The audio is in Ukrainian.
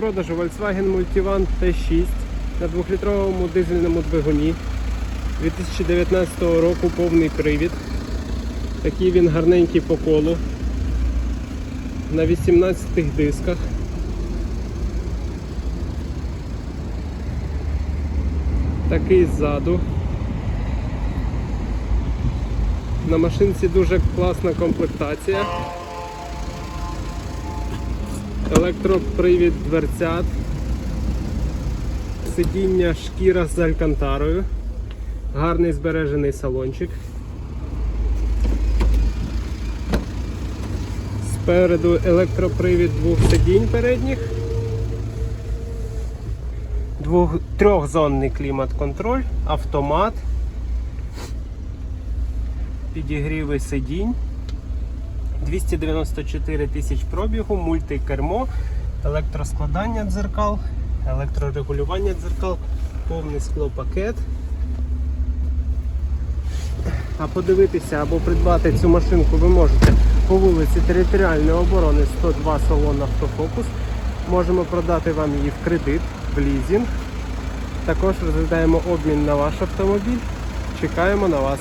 продажу Volkswagen Multivan T6 на 2-літровому дизельному двигуні 2019 року повний привід. Такий він гарненький по колу. На 18 дисках. Такий ззаду. На машинці дуже класна комплектація. Електропривід дверцят. Сидіння шкіра з алькантарою. Гарний збережений салончик. Спереду електропривід двох сидінь передніх. Двох, трьохзонний клімат-контроль, автомат, підігріви сидінь, 294 тисяч пробігу, мультикермо, електроскладання дзеркал, електрорегулювання дзеркал, повний склопакет. А подивитися або придбати цю машинку ви можете по вулиці Територіальної оборони 102 салон Автофокус. Можемо продати вам її в кредит, в лізинг. Також розглядаємо обмін на ваш автомобіль. Чекаємо на вас.